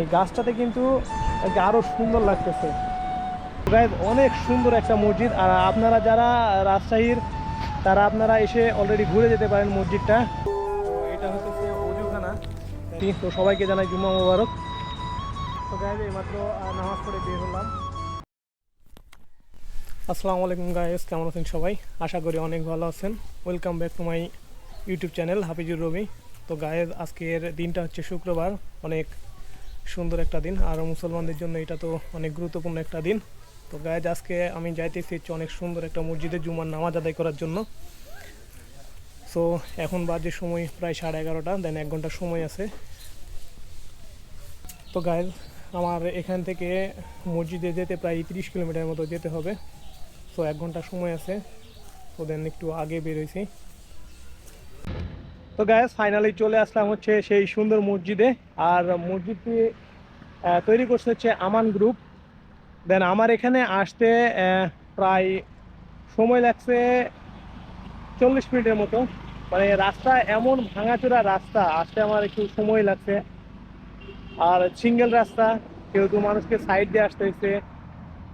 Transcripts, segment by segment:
এই গাছটাতে কিন্তু আর কি আরও সুন্দর লাগতেছে। অনেক সুন্দর একটা মসজিদ। আর আপনারা যারা রাজশাহীর, তারা আপনারা এসে অলরেডি ঘুরে যেতে পারেন মসজিদটা। এটা হচ্ছে অজুখানা। তো সবাইকে জানাই জুম্মা মোবারক। তো গাইজ এইমাত্র নামাজ পড়ে বের হলাম। আসসালামু আলাইকুম গাইজ কেমন আছেন সবাই? আশা করি অনেক ভালো আছেন। Welcome back to my YouTube channel Hafizur Robi. তো গায়েজ আজকের দিনটা হচ্ছে শুক্রবার। অনেক সুন্দর একটা দিন। আর মুসলমানদের জন্য এটা তো অনেক গুরুত্বপূর্ণ একটা দিন। তো গায়েজ আজকে আমি যাইতেছি হচ্ছে অনেক সুন্দর একটা মসজিদে জুমার নামাজ আদায় করার জন্য। সো এখন বাজে সময় প্রায় সাড়ে এগারোটা দেন এক ঘণ্টা সময় আছে। তো গায়েজ আমার এখান থেকে মসজিদে যেতে প্রায় তিরিশ কিলোমিটার মতো যেতে হবে। তো এক ঘণ্টা সময় আছে। তো দেন একটু আগে বেরোইছি তো গ্যাস ফাইনালি চলে আসলাম হচ্ছে সেই সুন্দর মসজিদে। আর মসজিদটি তৈরি করছে হচ্ছে আমান গ্রুপ দেন আমার এখানে আসতে প্রায় সময় লাগছে চল্লিশ মিনিটের মতো। মানে রাস্তা এমন ভাঙাচোরা রাস্তা, আসতে আমার একটু সময় লাগছে। আর সিঙ্গেল রাস্তা যেহেতু মানুষকে সাইড দিয়ে আসতে হয়েছে,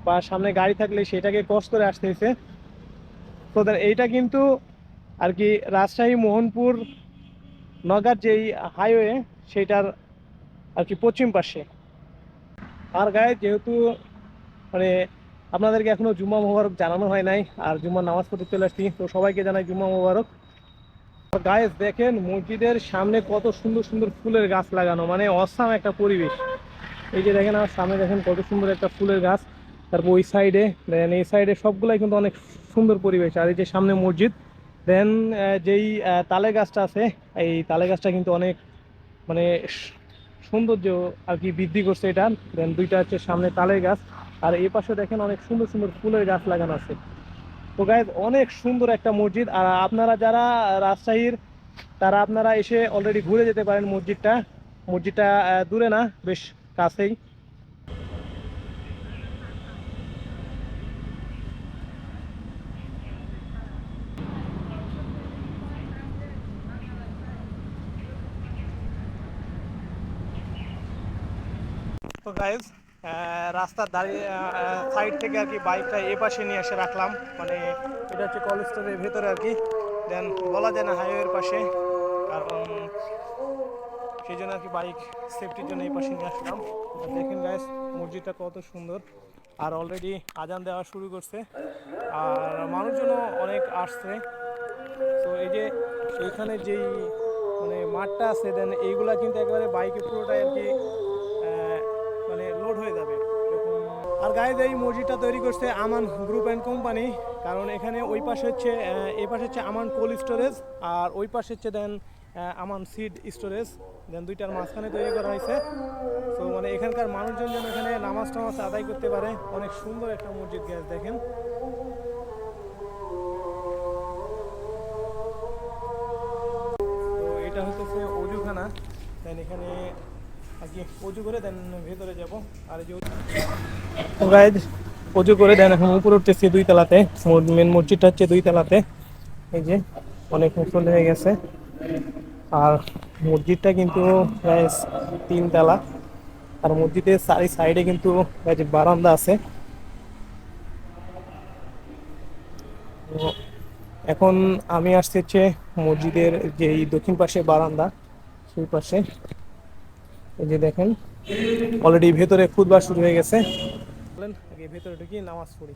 বা সামনে গাড়ি থাকলে সেটাকে ক্রস করে আসতে হয়েছে। তো দেন এইটা কিন্তু আর কি রাজশাহী, মোহনপুর নগার যেই হাইওয়ে সেটার আর কি পশ্চিম পাশে। আর গায়ে যেহেতু মানে আপনাদেরকে এখনও জুম্মা মোবারক জানানো হয় নাই, আর জুম্মার নামাজ পড়তে চলে আসছি, তো সবাইকে জানাই জুম্মা মোবারক। আর গায়ে দেখেন মসজিদের সামনে কত সুন্দর সুন্দর ফুলের গাছ লাগানো মানে অসাম একটা পরিবেশ। এই যে দেখেন আমার সামনে দেখেন কত সুন্দর একটা ফুলের গাছ। তারপর ওই সাইডে দেন এই সাইডে সবগুলাই কিন্তু অনেক সুন্দর পরিবেশ, আর এই যে সামনে মসজিদ দেন যেই তালে গাছটা আছে, এই তালে গাছটা কিন্তু অনেক মানে সৌন্দর্য আর কি বৃদ্ধি করছে এটা। দেন দুইটা হচ্ছে সামনে তালের গাছ। আর এই পাশে দেখেন অনেক সুন্দর সুন্দর ফুলের গাছ লাগানো আছে। তো গাইজ অনেক সুন্দর একটা মসজিদ। আর আপনারা যারা রাজশাহীর, তারা আপনারা এসে অলরেডি ঘুরে যেতে পারেন মসজিদটা। মসজিদটা দূরে না, বেশ কাছেই। তো গাইজ রাস্তার দাঁড়িয়ে সাইড থেকে আর কি বাইকটা এ পাশে নিয়ে এসে রাখলাম। মানে এটা হচ্ছে কলেজ স্টোরের ভেতরে আর কি। দেন বলা যায় না হাইওয়ের পাশে। কারণ সেই জন্য আর কি বাইক সেফটির জন্য এই পাশে নিয়ে আসলাম। দেখেন গাইজ মসজিদটা কত সুন্দর। আর অলরেডি আজান দেওয়া শুরু করছে। আর মানুষজনও অনেক আসছে। তো এই যে এইখানে যেই মানে মাঠটা আছে দেন এইগুলা কিন্তু একেবারে বাইকে পুরোটাই আর কি হয়ে যাবে। আর গাইজ এই মসজিদটা তৈরি করছে আমান গ্রুপ অ্যান্ড কোম্পানি। কারণ এখানে ওই পাশে হচ্ছে এই পাশে হচ্ছে আমান কোল্ড স্টোরেজ, আর ওই পাশে হচ্ছে then Aman seed storage. Then দুইটার মাঝখানে তৈরি করা হয়েছে। তো মানে এখানকার মানুষজন যেন এখানে নামাজ টামাজ আদায় করতে পারে। অনেক সুন্দর একটা মসজিদ গ্যাস দেখেন। তো এটা হচ্ছে অজুখানা দেন এখানে আর কি করে দেন ভেতরে যাব। আর যে গাইজ অজু করে দেন, এখন উপরে উঠতেছি দুই তলাতে। মেন মসজিদটা হচ্ছে দুই তলাতে। এই যে, অনেক উঁচু হয়ে গেছে। আর মসজিদটা কিন্তু তিন তলা। আর মসজিদের চারি সাইডে কিন্তু বারান্দা আছে। এখন আমি আসছি হচ্ছে মসজিদের যে এই দক্ষিণ পাশে বারান্দা, সেই পাশে। এই যে দেখেন অলরেডি ভেতরে খুদবা শুরু হয়ে গেছে। বলেন আগে ভেতরে ঢুকি নামাজ পড়ি।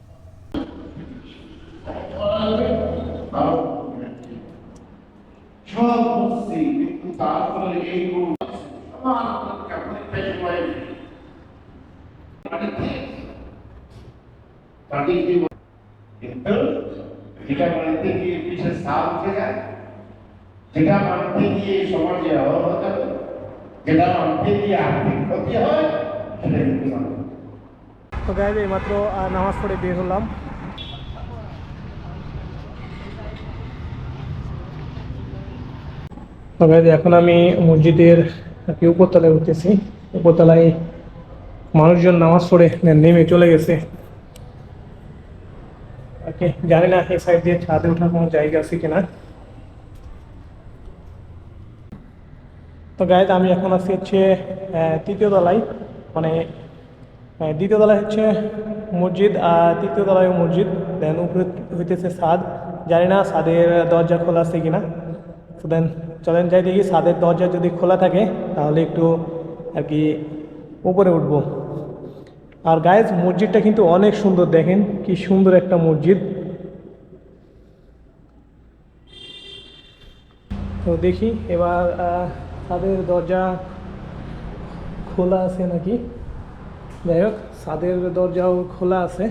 সব কিন্তু তারপরে কাপড়ে কিন্তু যেটা মানতে গিয়ে পিছিয়ে সাপ উঠে যায় যেটা মানতে গিয়ে সমাজে অভাব হতে হবে যেটা মানতে গিয়ে আর্থিক ক্ষতি হয় সেটা কিন্তু তো এইমাত্র আহ, নামাজ পড়ে বের হলাম। তো গাইজ এখন আমি মসজিদের কি উপরতলায় উঠতেছি। উপরতলায় মানুষজন নামাজ পড়ে নেমে চলে গেছে। ওকে জানি না এই সাইড দিয়ে ছাদে ওঠার কোনো জায়গা আছে কিনা। তো গাইজ আমি এখন আছি হচ্ছে তৃতীয় তলায়। মানে দ্বিতীয় তলায় হচ্ছে মসজিদ আর তৃতীয় তলায় মসজিদ। দেন উপরে হইতেছে ছাদ জানি না ছাদের দরজা খোলা আছে কিনা। তো দেন চলেন যাই দেখি ছাদের দরজা যদি খোলা থাকে, তাহলে একটু আর কি উপরে উঠবো। আর গায়েজ মসজিদটা কিন্তু অনেক সুন্দর। দেখেন কি সুন্দর একটা মসজিদ। তো দেখি, এবার ছাদের দরজা খোলা আছে নাকি? যাই হোক ছাদের দরজাও খোলা আছে।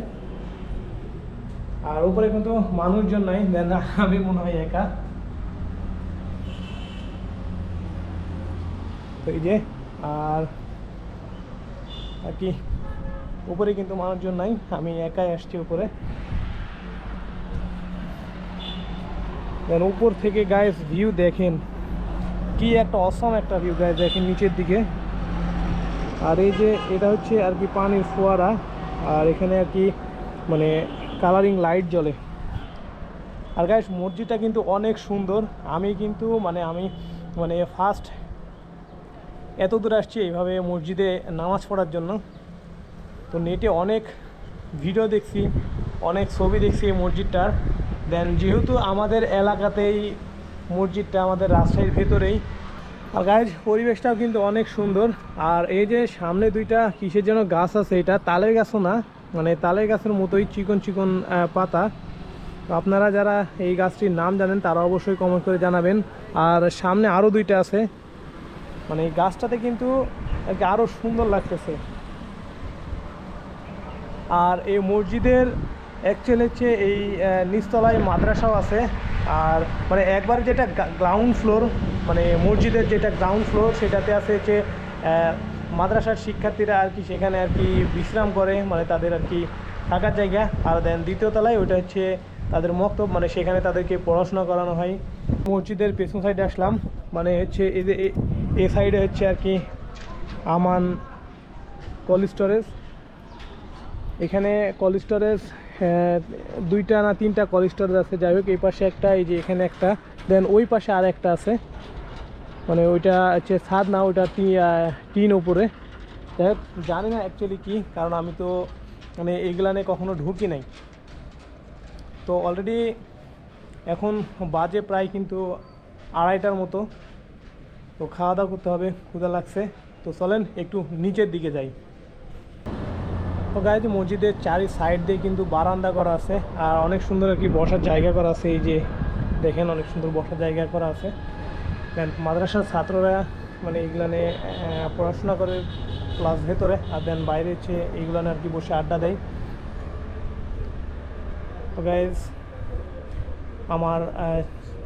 আর উপরে কিন্তু মানুষজন নাই আমি মনে হয় একা। এই যে, আর কি? উপরে কিন্তু মানুষজন নাই, আমি একাই আসছি উপরে। উপর থেকে গায়েস ভিউ দেখেন। কি একটা অসম একটা ভিউ গায়ে দেখেন নিচের দিকে। আর এই যে, এটা হচ্ছে আর কি পানির ফোয়ারা, আর এখানে আর কি মানে কালারিং লাইট জ্বলে। আর গাইস মসজিদটা কিন্তু অনেক সুন্দর। আমি কিন্তু মানে আমি মানে ফার্স্ট এত দূর আসছি এইভাবে মসজিদে নামাজ পড়ার জন্য। তো নেটে অনেক ভিডিও দেখছি, অনেক ছবি দেখছি এই মসজিদটার। দেন যেহেতু আমাদের এলাকাতেই মসজিদটা আমাদের রাজশাহীর ভেতরেই। আর গাইজ পরিবেশটাও কিন্তু অনেক সুন্দর। আর এই যে সামনে দুইটা কিসের যেন গাছ আছে, এটা তালের গাছও না মানে তালের গাছের মতোই চিকন চিকন পাতা। তো আপনারা যারা এই গাছটির নাম জানেন, তারা অবশ্যই কমেন্ট করে জানাবেন। আর সামনে আরও দুইটা আছে। মানে এই গাছটাতে কিন্তু আরও সুন্দর লাগতেছে। আর এই মসজিদের অ্যাকচুয়ালি হচ্ছে এই নিচতলায় মাদ্রাসাও আছে। আর মানে একবার যেটা গ্রাউন্ড ফ্লোর মানে মসজিদের যেটা গ্রাউন্ড ফ্লোর সেটাতে আছে হচ্ছে মাদ্রাসার শিক্ষার্থীরা আর কি সেখানে আর কি বিশ্রাম করে মানে তাদের আর কি থাকার জায়গা। আর দেন দ্বিতীয় তলায় ওইটা হচ্ছে তাদের মক্তব মানে সেখানে তাদেরকে পড়াশোনা করানো হয়। মসজিদের পেছন সাইডে আসলাম মানে হচ্ছে এই যে এ- সাইডে হচ্ছে আর কি আমান কোল্ড স্টোরেজ এখানে কল স্টোরেজ দুইটা না তিনটা কল স্টোরেজ আছে। যাই হোক, এই পাশে একটা, এই যে এখানে একটা। দেন ওই পাশে আর একটা আছে। মানে ওইটা হচ্ছে ছাদ না, ওইটা টিন উপরে। যাই হোক, জানি না অ্যাকচুয়ালি কী, কারণ আমি তো মানে এইগুলানে কখনো ঢুকি নাই। তো অলরেডি এখন বাজে প্রায় কিন্তু আড়াইটার মতো। তো খাওয়া দাওয়া করতে হবে, ক্ষুধা লাগছে। তো চলেন, একটু নিচের দিকে যাই। তো গাইজ মসজিদের চারি সাইড দিয়ে কিন্তু বারান্দা করা আছে। আর অনেক সুন্দর আর কি বসার জায়গা করা আছে। এই যে দেখেন অনেক সুন্দর বসার জায়গা করা আছে। দেন মাদ্রাসার ছাত্ররা মানে এইগুলানে আহ, পড়াশোনা করে ক্লাস ভেতরে। আর দেন বাইরে হচ্ছে এইগুলানে আর কি বসে আড্ডা দেয়। তো গাইজ আমার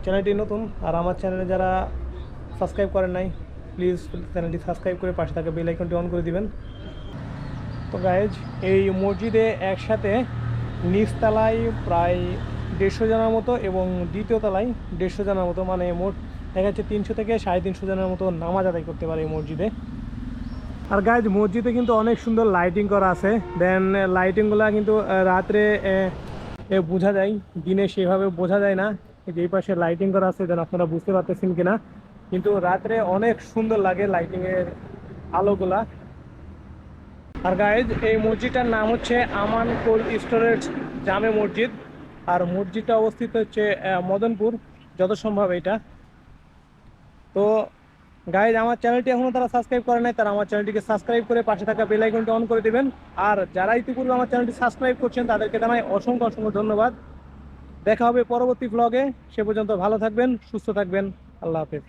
চ্যানেলটি নতুন। আর আমার চ্যানেলে যারা সাবস্ক্রাইব করেন নাই প্লিজ চ্যানেলটি সাবস্ক্রাইব করে পাশে থাকা বেল আইকনটি অন করে দিবেন। তো গাইজ এই মসজিদে একসাথে নিচতলায় প্রায় দেড়শো জনের মতো এবং দ্বিতীয় তলায় দেড়শো জনের মতো মানে মোট দেখা যাচ্ছে তিনশো থেকে সাড়ে তিনশো জনের মতো নামাজ আদায় করতে পারে এই মসজিদে। আর গাইজ মসজিদে কিন্তু অনেক সুন্দর লাইটিং করা আছে। দেন লাইটিংগুলো কিন্তু রাত্রে বোঝা যায়, দিনে সেভাবে বোঝা যায় না। এই যে এই পাশে লাইটিং করা আছে দেন আপনারা বুঝতে পারতেছেন কিনা। কিন্তু রাত্রে অনেক সুন্দর লাগে লাইটিংয়ের আলোগুলা। আর গাইজ এই মসজিদটার নাম হচ্ছে আমান কোল্ড স্টোরেজ জামে মসজিদ। আর মসজিদটা অবস্থিত হচ্ছে মদনপুর, যত সম্ভব এটা। তো গাইজ আমার চ্যানেলটি এখনও তারা সাবস্ক্রাইব করে নাই, তারা আমার চ্যানেলটিকে সাবস্ক্রাইব করে পাশে থাকা বেল আইকনটি অন করে দেবেন। আর যারা ইতিপূর্বে আমার চ্যানেলটি সাবস্ক্রাইব করছেন, তাদেরকে জানাই অসংখ্য অসংখ্য ধন্যবাদ। দেখা হবে পরবর্তী ব্লগে সে পর্যন্ত ভালো থাকবেন, সুস্থ থাকবেন। আল্লাহ হাফেজ।